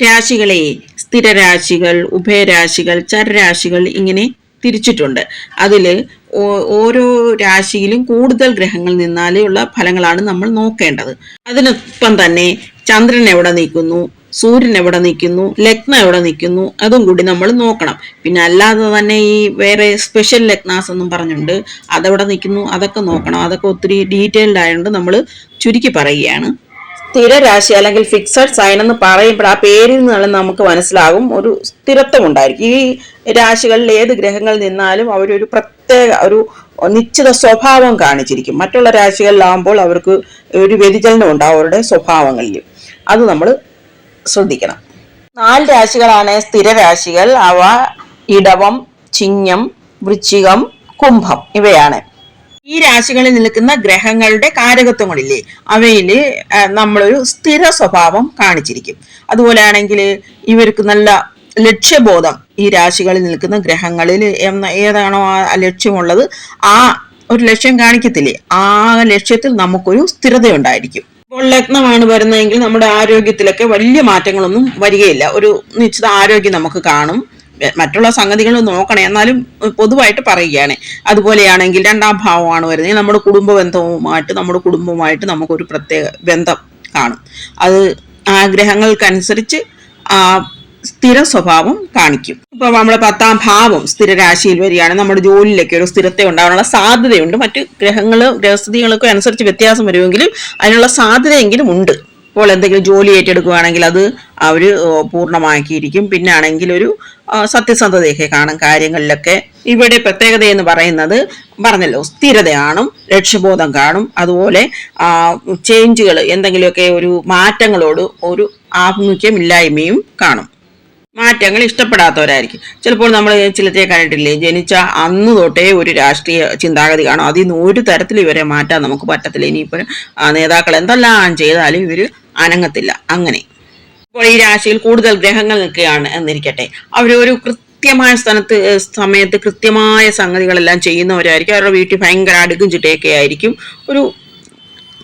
രാശികളെ സ്ഥിരരാശികൾ ഉഭയരാശികൾ ചരരാശികൾ ഇങ്ങനെ തിരിച്ചിട്ടുണ്ട്. അതിൽ ഓരോ രാശിയിലും കൂടുതൽ ഗ്രഹങ്ങൾ നിന്നാലുള്ള ഫലങ്ങളാണ് നമ്മൾ നോക്കേണ്ടത്. അതിനൊപ്പം തന്നെ ചന്ദ്രൻ എവിടെ നിൽക്കുന്നു സൂര്യൻ എവിടെ നിൽക്കുന്നു ലഗ്നം എവിടെ നിൽക്കുന്നു അതും കൂടി നമ്മൾ നോക്കണം. പിന്നെ അല്ലാതെ തന്നെ ഈ വേറെ സ്പെഷ്യൽ ലഗ്നാസ് എന്നും പറഞ്ഞുണ്ട് അതെവിടെ നിൽക്കുന്നു അതൊക്കെ നോക്കണം. അതൊക്കെ ഒത്തിരി ഡീറ്റെയിൽഡ് ആയതുകൊണ്ട് നമ്മൾ ചുരുക്കി പറയുകയാണ്. സ്ഥിരരാശി അല്ലെങ്കിൽ ഫിക്സഡ് സൈൻ എന്ന് പറയുമ്പോൾ ആ പേരിൽ നിന്നാണ് നമുക്ക് മനസ്സിലാകും. ഒരു സ്ഥിരത്വം ഉണ്ടായിരിക്കും ഈ രാശികളിൽ ഏത് ഗ്രഹങ്ങളിൽ നിന്നാലും അവരൊരു പ്രത്യേക ഒരു നിശ്ചിത സ്വഭാവം കാണിച്ചിരിക്കും. മറ്റുള്ള രാശികളിലാകുമ്പോൾ അവർക്ക് ഒരു വ്യതിചലനം ഉണ്ടാവും അവരുടെ സ്വഭാവങ്ങളിൽ. അത് നമ്മൾ ശ്രദ്ധിക്കണം. നാല് രാശികളാണ് സ്ഥിരരാശികൾ. അവ ഇടവം ചിങ്ങം വൃശ്ചികം കുംഭം ഇവയാണ്. ഈ രാശികളിൽ നിൽക്കുന്ന ഗ്രഹങ്ങളുടെ കാരകത്വങ്ങളില്ലേ? അവയിൽ നമ്മളൊരു സ്ഥിര സ്വഭാവം കാണിച്ചിരിക്കും. അതുപോലെ ആണെങ്കിൽ ഇവർക്ക് നല്ല ലക്ഷ്യബോധം ഈ രാശികളിൽ നിൽക്കുന്ന ഗ്രഹങ്ങളിൽ ഏതാണോ ആ ലക്ഷ്യമുള്ളത് ആ ഒരു ലക്ഷ്യം കാണിക്കത്തില്ലേ? ആ ലക്ഷ്യത്തിൽ നമുക്കൊരു സ്ഥിരതയുണ്ടായിരിക്കും. ഇപ്പോൾ ലഗ്നമാണ് വരുന്നതെങ്കിൽ നമ്മുടെ ആരോഗ്യത്തിലൊക്കെ വലിയ മാറ്റങ്ങളൊന്നും വരികയില്ല. ഒരു നിശ്ചിത ആരോഗ്യം നമുക്ക് കാണും. മറ്റുള്ള സംഗതികൾ നോക്കണേ. എന്നാലും പൊതുവായിട്ട് പറയുകയാണ്. അതുപോലെയാണെങ്കിൽ രണ്ടാം ഭാവമാണ് വരുന്നത്. നമ്മുടെ കുടുംബ ബന്ധവുമായിട്ട് നമ്മുടെ കുടുംബവുമായിട്ട് നമുക്കൊരു പ്രത്യേക ബന്ധം കാണും. അത് ആഗ്രഹങ്ങൾക്കനുസരിച്ച് സ്ഥിര സ്വഭാവം കാണിക്കും. ഇപ്പൊ നമ്മുടെ പത്താം ഭാവം സ്ഥിരരാശിയിൽ വരികയാണ്. നമ്മുടെ ജോലിയിലൊക്കെ ഒരു സ്ഥിരത ഉണ്ടാകാനുള്ള സാധ്യതയുണ്ട്. മറ്റ് ഗ്രഹങ്ങൾ ഗ്രഹസ്ഥിതികളൊക്കെ അനുസരിച്ച് വ്യത്യാസം വരുമെങ്കിലും അതിനുള്ള സാധ്യതയെങ്കിലും ഉണ്ട്. ഇപ്പോൾ എന്തെങ്കിലും ജോലി ഏറ്റെടുക്കുകയാണെങ്കിൽ അത് അവർ പൂർണമാക്കിയിരിക്കും. പിന്നെ ആണെങ്കിൽ ഒരു സത്യസന്ധതയൊക്കെ കാണും കാര്യങ്ങളിലൊക്കെ. ഇവിടെ പ്രത്യേകത എന്ന് പറയുന്നത് പറഞ്ഞല്ലോ സ്ഥിരതയാണ് ലക്ഷ്യബോധം കാണും. അതുപോലെ ചേഞ്ചുകൾ എന്തെങ്കിലുമൊക്കെ ഒരു മാറ്റങ്ങളോട് ഒരു ആഭിമുഖ്യമില്ലായ്മയും കാണും. മാറ്റങ്ങൾ ഇഷ്ടപ്പെടാത്തവരായിരിക്കും. ചിലപ്പോൾ നമ്മൾ ചിലത്തെ കണ്ടിട്ടില്ലേ ജനിച്ച അന്ന് തൊട്ടേ ഒരു രാഷ്ട്രീയ ചിന്താഗതി കാണും. അതിൽ നിന്ന് ഒരു തരത്തിൽ ഇവരെ മാറ്റാൻ നമുക്ക് പറ്റത്തില്ല. ഇനിയിപ്പോൾ നേതാക്കൾ എന്തെല്ലാം ചെയ്താലും ഇവർ അനങ്ങത്തില്ല. അങ്ങനെ. ഇപ്പോൾ ഈ രാശിയിൽ കൂടുതൽ ഗ്രഹങ്ങൾ നിൽക്കുകയാണ് എന്നിരിക്കട്ടെ. അവർ ഒരു കൃത്യമായ സ്ഥലത്ത് സമയത്ത് കൃത്യമായ സംഗതികളെല്ലാം ചെയ്യുന്നവരായിരിക്കും. അവരുടെ വീട്ടിൽ ഭയങ്കര അടുക്കും ചിട്ടയൊക്കെ ആയിരിക്കും. ഒരു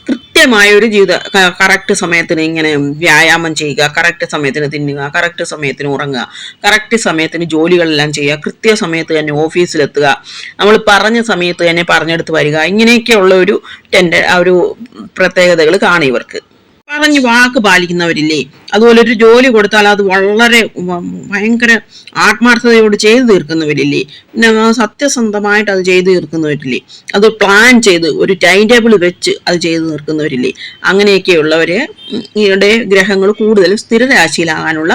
കൃത്യമായ ഒരു ജീവിത കറക്റ്റ് സമയത്തിന് ഇങ്ങനെ വ്യായാമം ചെയ്യുക കറക്റ്റ് സമയത്തിന് തിന്നുക കറക്റ്റ് സമയത്തിന് ഉറങ്ങുക കറക്റ്റ് സമയത്തിന് ജോലികളെല്ലാം ചെയ്യുക കൃത്യ സമയത്ത് തന്നെ ഓഫീസിലെത്തുക നമ്മൾ പറഞ്ഞ സമയത്ത് തന്നെ പറഞ്ഞെടുത്ത് വരിക ഇങ്ങനെയൊക്കെയുള്ള ഒരു ടെൻഡ ഒരു പ്രത്യേകതകൾ കാണും ഇവർക്ക്. പറഞ്ഞ് വാക്ക് പാലിക്കുന്നവരില്ലേ? അതുപോലെ ഒരു ജോലി കൊടുത്താൽ അത് വളരെ ഭയങ്കര ആത്മാർത്ഥതയോട് ചെയ്തു തീർക്കുന്നവരില്ലേ? പിന്നെ സത്യസന്ധമായിട്ട് അത് ചെയ്തു തീർക്കുന്നവരില്ലേ? അത് പ്ലാൻ ചെയ്ത് ഒരു ടൈം ടേബിൾ വെച്ച് അത് ചെയ്തു തീർക്കുന്നവരില്ലേ? അങ്ങനെയൊക്കെയുള്ളവരെ ഇവരുടെ ഗ്രഹങ്ങൾ കൂടുതലും സ്ഥിരരാശിയിലാകാനുള്ള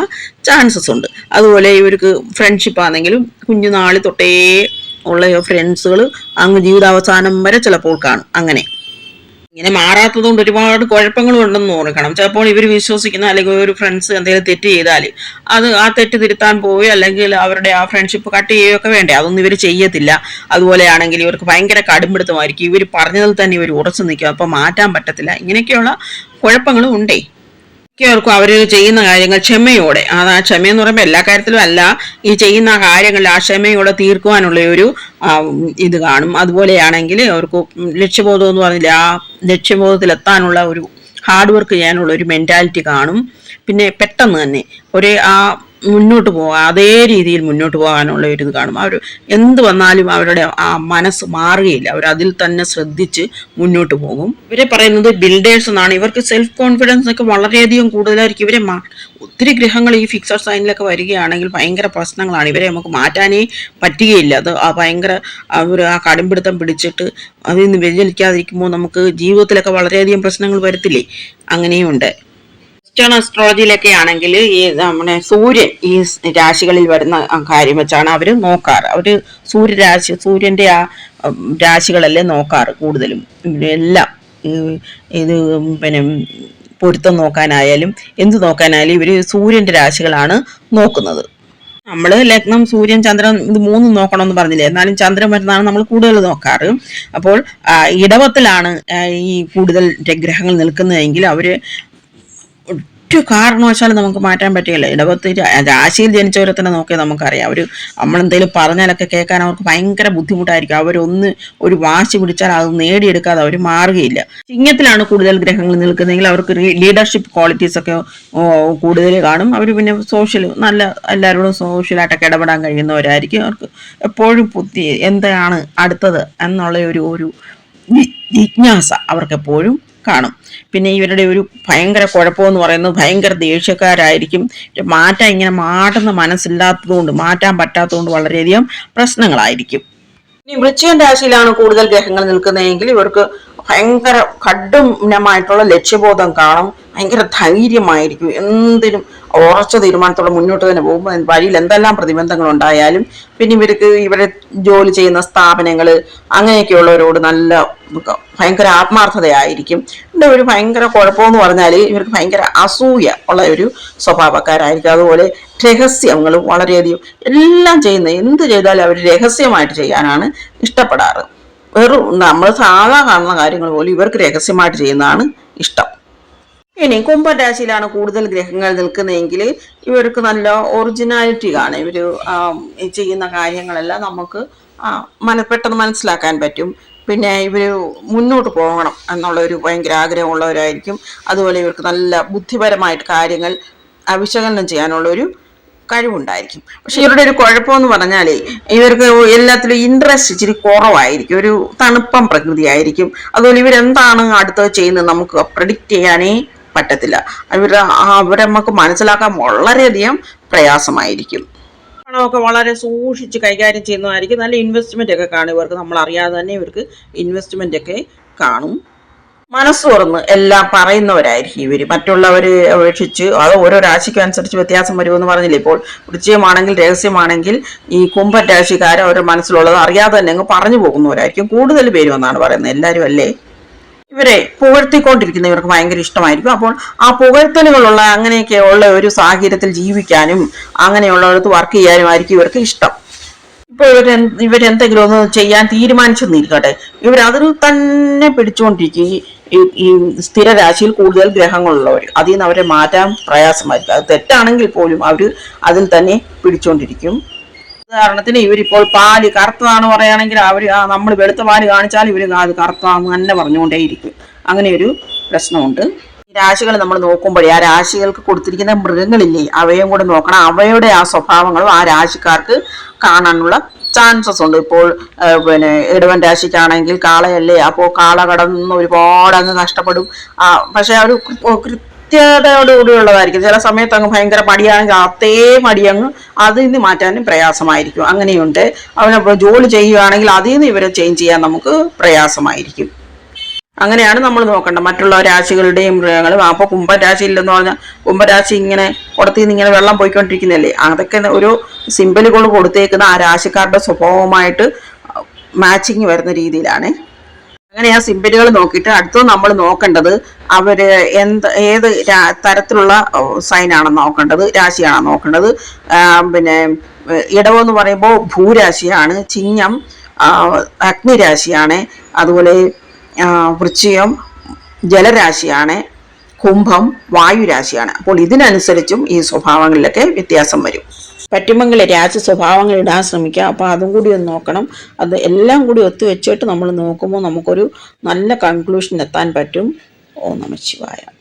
ചാൻസസ് ഉണ്ട്. അതുപോലെ ഇവർക്ക് ഫ്രണ്ട്ഷിപ്പ് ആണെങ്കിലും കുഞ്ഞുനാളി തൊട്ടേ ഉള്ള ഫ്രണ്ട്സുകൾ അങ്ങ് ജീവിതാവസാനം വരെ ചിലപ്പോൾ കാണും. അങ്ങനെ. ഇങ്ങനെ മാറാത്തതുകൊണ്ട് ഒരുപാട് കുഴപ്പങ്ങളും ഉണ്ടെന്ന് ഓർക്കണം. ചിലപ്പോൾ ഇവർ വിശ്വസിക്കുന്ന അല്ലെങ്കിൽ ഒരു ഫ്രണ്ട്സ് എന്തെങ്കിലും തെറ്റ് ചെയ്താൽ അത് ആ തെറ്റ് തിരുത്താൻ പോവുകയോ അല്ലെങ്കിൽ അവരുടെ ആ ഫ്രണ്ട്ഷിപ്പ് കട്ട് ചെയ്യുകയൊക്കെ വേണ്ടേ? അതൊന്നും ഇവർ ചെയ്യത്തില്ല. അതുപോലെയാണെങ്കിൽ ഇവർക്ക് ഭയങ്കര കടുംപിടുത്തമായിരിക്കും. ഇവർ പറഞ്ഞതിൽ തന്നെ ഇവർ ഉറച്ചു നിൽക്കും. അപ്പോൾ മാറ്റാൻ പറ്റത്തില്ല. ഇങ്ങനെയൊക്കെയുള്ള കുഴപ്പങ്ങളും ഉണ്ടേ. മിക്കവർക്കും അവർ ചെയ്യുന്ന കാര്യങ്ങൾ ക്ഷമയോടെ. അത് ആ എന്ന് പറയുമ്പോൾ എല്ലാ കാര്യത്തിലും അല്ല ഈ ചെയ്യുന്ന കാര്യങ്ങളിൽ ആ ക്ഷമയോടെ തീർക്കുവാനുള്ള ഒരു ഇത് കാണും. അതുപോലെയാണെങ്കിൽ അവർക്ക് ലക്ഷ്യബോധം എന്ന് പറഞ്ഞില്ല ആ ലക്ഷ്യബോധത്തിലെത്താനുള്ള ഒരു ഹാർഡ് വർക്ക് ചെയ്യാനുള്ള ഒരു മെന്റാലിറ്റി കാണും. പിന്നെ പെട്ടെന്ന് തന്നെ ഒരു ആ മുന്നോട്ട് പോകാൻ അതേ രീതിയിൽ മുന്നോട്ട് പോകാനുള്ള ഒരു ഇത് കാണും. അവർ എന്ത് വന്നാലും അവരുടെ ആ മനസ്സ് മാറുകയില്ല. അവർ അതിൽ തന്നെ ശ്രദ്ധിച്ച് മുന്നോട്ട് പോകും. ഇവരെ പറയുന്നത് ബിൽഡേഴ്സ് എന്നാണ്. ഇവർക്ക് സെൽഫ് കോൺഫിഡൻസ് ഒക്കെ വളരെയധികം കൂടുതലായിരിക്കും. ഇവരെ ഒത്തിരി ഗ്രഹങ്ങൾ ഈ ഫിക്സഡ് സൈനിലൊക്കെ വരികയാണെങ്കിൽ ഭയങ്കര പ്രശ്നങ്ങളാണ്. ഇവരെ നമുക്ക് മാറ്റാനേ പറ്റുകയില്ല. അത് ആ ഭയങ്കര അവർ ആ കടുംപിടുത്തം പിടിച്ചിട്ട് അതിൽ നിന്ന് വ്യതിചലിക്കാതിരിക്കുമ്പോൾ നമുക്ക് ജീവിതത്തിലൊക്കെ വളരെയധികം പ്രശ്നങ്ങൾ വരത്തില്ലേ? അങ്ങനെയുണ്ട് വെസ്റ്റേൺ അസ്ട്രോളജിയിലൊക്കെ ആണെങ്കിൽ ഈ നമ്മുടെ സൂര്യൻ ഈ രാശികളിൽ വരുന്ന കാര്യം വെച്ചാണ് അവർ നോക്കാറ്. അവർ സൂര്യരാശി സൂര്യന്റെ ആ രാശികളല്ലേ നോക്കാറ് കൂടുതലും. എല്ലാം ഇത് പിന്നെ പൊരുത്തം നോക്കാനായാലും എന്ത് നോക്കാനായാലും ഇവർ സൂര്യന്റെ രാശികളാണ് നോക്കുന്നത്. നമ്മൾ ലഗ്നം സൂര്യൻ ചന്ദ്രൻ ഇത് മൂന്നും നോക്കണമെന്ന് പറഞ്ഞില്ലേ? എന്നാലും ചന്ദ്രൻ വരുന്നതാണ് നമ്മൾ കൂടുതൽ നോക്കാറ്. അപ്പോൾ ഇടവത്തിലാണ് ഈ കൂടുതൽ ഗ്രഹങ്ങൾ നിൽക്കുന്നതെങ്കിൽ അവർ ഒരു കാരണവശാലും നമുക്ക് മാറ്റാൻ പറ്റില്ല ഇടവത്ത് രാ- രാശിയിൽ ജനിച്ചവരെ തന്നെ നോക്കിയാൽ നമുക്കറിയാം. അവർ നമ്മളെന്തെങ്കിലും പറഞ്ഞാലൊക്കെ കേൾക്കാൻ അവർക്ക് ഭയങ്കര ബുദ്ധിമുട്ടായിരിക്കും. അവരൊന്ന് ഒരു വാശി പിടിച്ചാൽ അത് നേടിയെടുക്കാതെ അവർ മാറുകയില്ല. ചിങ്ങത്തിലാണ് കൂടുതൽ ഗ്രഹങ്ങൾ നിൽക്കുന്നതെങ്കിൽ അവർക്ക് ലീഡർഷിപ്പ് ക്വാളിറ്റീസ് ഒക്കെ കൂടുതൽ കാണും. അവർ പിന്നെ സോഷ്യൽ നല്ല എല്ലാവരോടും സോഷ്യലായിട്ടൊക്കെ ഇടപെടാൻ കഴിയുന്നവരായിരിക്കും. അവർക്ക് എപ്പോഴും പുതിയ എന്താണ് അടുത്തത് എന്നുള്ള ഒരു ഒരു ജിജ്ഞാസ അവർക്ക് എപ്പോഴും കാണും. പിന്നെ ഇവരുടെ ഒരു ഭയങ്കര കുഴപ്പമെന്ന് പറയുന്നത് ഭയങ്കര ദേഷ്യക്കാരായിരിക്കും. മാറ്റാൻ ഇങ്ങനെ മാറ്റുന്ന മനസ്സില്ലാത്തതുകൊണ്ട് മാറ്റാൻ പറ്റാത്തതുകൊണ്ട് വളരെയധികം പ്രശ്നങ്ങളായിരിക്കും. ഇനി വൃശ്ചികൻ രാശിയിലാണ് കൂടുതൽ ഗ്രഹങ്ങൾ നിൽക്കുന്നതെങ്കിൽ ഇവർക്ക് ഭയങ്കര കഠിനമായിട്ടുള്ള ലക്ഷ്യബോധം കാണും. ഭയങ്കര ധൈര്യമായിരിക്കും. എന്തിനും ഉറച്ച തീരുമാനത്തോടെ മുന്നോട്ട് തന്നെ പോകുമ്പോൾ വഴിയിൽ എന്തെല്ലാം പ്രതിബന്ധങ്ങൾ ഉണ്ടായാലും പിന്നെ ഇവർക്ക് ഇവരെ ജോലി ചെയ്യുന്ന സ്ഥാപനങ്ങൾ അങ്ങനെയൊക്കെയുള്ളവരോട് നല്ല ഭയങ്കര ആത്മാർത്ഥതയായിരിക്കും. ഇവിടെ ഒരു ഭയങ്കര കുഴപ്പമെന്ന് പറഞ്ഞാൽ ഇവർക്ക് ഭയങ്കര അസൂയ ഉള്ള ഒരു സ്വഭാവക്കാരായിരിക്കും. അതുപോലെ രഹസ്യങ്ങളും വളരെയധികം എല്ലാം ചെയ്യുന്ന എന്ത് ചെയ്താലും അവർ രഹസ്യമായിട്ട് ചെയ്യാനാണ് ഇഷ്ടപ്പെടാറ്. വെറും നമ്മൾ സാധാ കാണുന്ന കാര്യങ്ങൾ പോലും ഇവർക്ക് രഹസ്യമായിട്ട് ചെയ്യുന്നതാണ് ഇഷ്ടം. ഇനി കുംഭം രാശിയിലാണ് കൂടുതൽ ഗ്രഹങ്ങൾ നിൽക്കുന്നതെങ്കിൽ ഇവർക്ക് നല്ല ഒറിജിനാലിറ്റി കാണും ഇവർ ചെയ്യുന്ന കാര്യങ്ങളെല്ലാം നമുക്ക് മന പെട്ടെന്ന് മനസ്സിലാക്കാൻ പറ്റും. പിന്നെ ഇവർ മുന്നോട്ട് പോകണം എന്നുള്ള ഒരു ഭയങ്കര ആഗ്രഹമുള്ളവരായിരിക്കും. അതുപോലെ ഇവർക്ക് നല്ല ബുദ്ധിപരമായിട്ട് കാര്യങ്ങൾ വിശകലനം ചെയ്യാനുള്ള ഒരു കഴിവുണ്ടായിരിക്കും. പക്ഷെ ഇവരുടെ ഒരു കുഴപ്പമെന്ന് പറഞ്ഞാൽ ഇവർക്ക് എല്ലാത്തിലും ഇൻട്രസ്റ്റ് ഇച്ചിരി കുറവായിരിക്കും. ഒരു തണുപ്പം പ്രകൃതിയായിരിക്കും. അതുപോലെ ഇവരെന്താണ് അടുത്തത് ചെയ്യുന്നത് നമുക്ക് പ്രഡിക്റ്റ് ചെയ്യാനേ പറ്റത്തില്ല. ഇവർ അവരെ നമുക്ക് മനസ്സിലാക്കാൻ വളരെയധികം പ്രയാസമായിരിക്കും. പണമൊക്കെ വളരെ സൂക്ഷിച്ച് കൈകാര്യം ചെയ്യുന്നതായിരിക്കും. നല്ല ഇൻവെസ്റ്റ്മെന്റ് ഒക്കെ കാണും. ഇവർക്ക് നമ്മൾ അറിയാതെ തന്നെ ഇവർക്ക് ഇൻവെസ്റ്റ്മെന്റ് ഒക്കെ കാണും. മനസ്സ് തുറന്ന് എല്ലാം പറയുന്നവരായിരിക്കും ഇവർ മറ്റുള്ളവര് അപേക്ഷിച്ച് അത് ഓരോ രാശിക്കും അനുസരിച്ച് വ്യത്യാസം വരുമെന്ന് പറഞ്ഞില്ലേ? ഇപ്പോൾ വൃശ്ചികമാണെങ്കിൽ രഹസ്യമാണെങ്കിൽ ഈ കുംഭ രാശിക്കാർ അവരുടെ മനസ്സിലുള്ളത് അറിയാതെ തന്നെ അങ്ങ് പറഞ്ഞു പോകുന്നവരായിരിക്കും. കൂടുതൽ പേരും എന്നാണ് പറയുന്നത്. എല്ലാവരും അല്ലേ? ഇവരെ പുകഴ്ത്തിക്കൊണ്ടിരിക്കുന്ന ഇവർക്ക് ഭയങ്കര ഇഷ്ടമായിരിക്കും. അപ്പോൾ ആ പുകഴ്ത്തലുകളുള്ള അങ്ങനെയൊക്കെ ഉള്ള ഒരു സാഹചര്യത്തിൽ ജീവിക്കാനും അങ്ങനെയുള്ളിടത്ത് വർക്ക് ചെയ്യാനും ആയിരിക്കും ഇവർക്ക് ഇഷ്ടം. ഇപ്പൊ ഇവർ ഇവരെന്തെങ്കിലും ഒന്ന് ചെയ്യാൻ തീരുമാനിച്ചെന്നിരിക്കട്ടെ. ഇവർ ഇവരതിൽ തന്നെ പിടിച്ചുകൊണ്ടിരിക്കും ഈ- ഈ രാശിയിൽ കൂടുതൽ ഗ്രഹങ്ങളുള്ളവർ അതിൽ നിന്ന് അവരെ മാറ്റാൻ പ്രയാസമായിരിക്കും. അത് തെറ്റാണെങ്കിൽ പോലും അവർ അതിൽ തന്നെ പിടിച്ചുകൊണ്ടിരിക്കും ഉദാഹരണത്തിന് ഇവരിപ്പോൾ പാൽ കറുത്തതാണ് പറയുകയാണെങ്കിൽ അവർ നമ്മൾ വെളുത്ത പാൽ കാണിച്ചാൽ ഇവർ അത് കറുത്താന്ന് തന്നെ പറഞ്ഞുകൊണ്ടേയിരിക്കും. അങ്ങനെ ഒരു പ്രശ്നമുണ്ട്. രാശികൾ നമ്മൾ നോക്കുമ്പോഴേ ആ രാശികൾക്ക് കൊടുത്തിരിക്കുന്ന മൃഗങ്ങളില്ലേ അവയും കൂടെ നോക്കണം. അവയുടെ ആ സ്വഭാവങ്ങളും ആ രാശിക്കാർക്ക് കാണാനുള്ള ചാൻസസ് ഉണ്ട്. ഇപ്പോൾ പിന്നെ ഇടവൻ രാശിക്കാണെങ്കിൽ കാളയല്ലേ? അപ്പോൾ കാള കടന്ന് ഒരുപാട് അങ്ങ് കഷ്ടപ്പെടും ആ, പക്ഷെ ഒരു കൃത്യതയോടുകൂടിയുള്ളതായിരിക്കും ചില സമയത്ത് അങ്ങ് ഭയങ്കര മടിയാണെങ്കിൽ അതേ മടി അങ്ങ് അതിൽ നിന്ന് മാറ്റാനും പ്രയാസമായിരിക്കും. അങ്ങനെയുണ്ട്. അവനെ ജോലി ചെയ്യുകയാണെങ്കിൽ അതിൽ നിന്ന് ഇവരെ ചേഞ്ച് ചെയ്യാൻ നമുക്ക് പ്രയാസമായിരിക്കും. അങ്ങനെയാണ് നമ്മൾ നോക്കേണ്ടത്. മറ്റുള്ള രാശികളുടെയും മൃഗങ്ങളും അപ്പോൾ കുംഭരാശിയില്ലെന്ന് പറഞ്ഞാൽ കുംഭരാശി ഇങ്ങനെ കുടത്തിൽ നിന്ന് ഇങ്ങനെ വെള്ളം പോയിക്കൊണ്ടിരിക്കുന്നല്ലേ അതൊക്കെ ഒരു സിമ്പലുകൾ കൊടുത്തേക്കുന്ന ആ രാശിക്കാരുടെ സ്വഭാവമായിട്ട് മാച്ചിങ് വരുന്ന രീതിയിലാണ്. അങ്ങനെ ആ സിമ്പലുകൾ നോക്കിയിട്ട് അടുത്തത് നമ്മൾ നോക്കേണ്ടത് അവർ എന്ത് ഏത് തരത്തിലുള്ള സൈനാണെന്ന് നോക്കേണ്ടത് രാശിയാണെന്ന് നോക്കേണ്ടത്. പിന്നെ ഇടവെന്ന് പറയുമ്പോൾ ഭൂരാശിയാണ് ആ, അഗ്നിരാശിയാണ്. അതുപോലെ വൃശ്ചികം ജലരാശിയാണ് കുംഭം വായുരാശിയാണ്. അപ്പോൾ ഇതിനനുസരിച്ചും ഈ സ്വഭാവങ്ങളിലൊക്കെ വ്യത്യാസം വരും. പറ്റുമെങ്കിൽ രാശി സ്വഭാവങ്ങൾ ഇടാൻ ശ്രമിക്കുക. അപ്പോൾ അതും കൂടി ഒന്ന് നോക്കണം. അത് എല്ലാം കൂടി ഒത്തുവെച്ചിട്ട് നമ്മൾ നോക്കുമ്പോൾ നമുക്കൊരു നല്ല കൺക്ലൂഷൻ എത്താൻ പറ്റും. ഓ നമശിവായ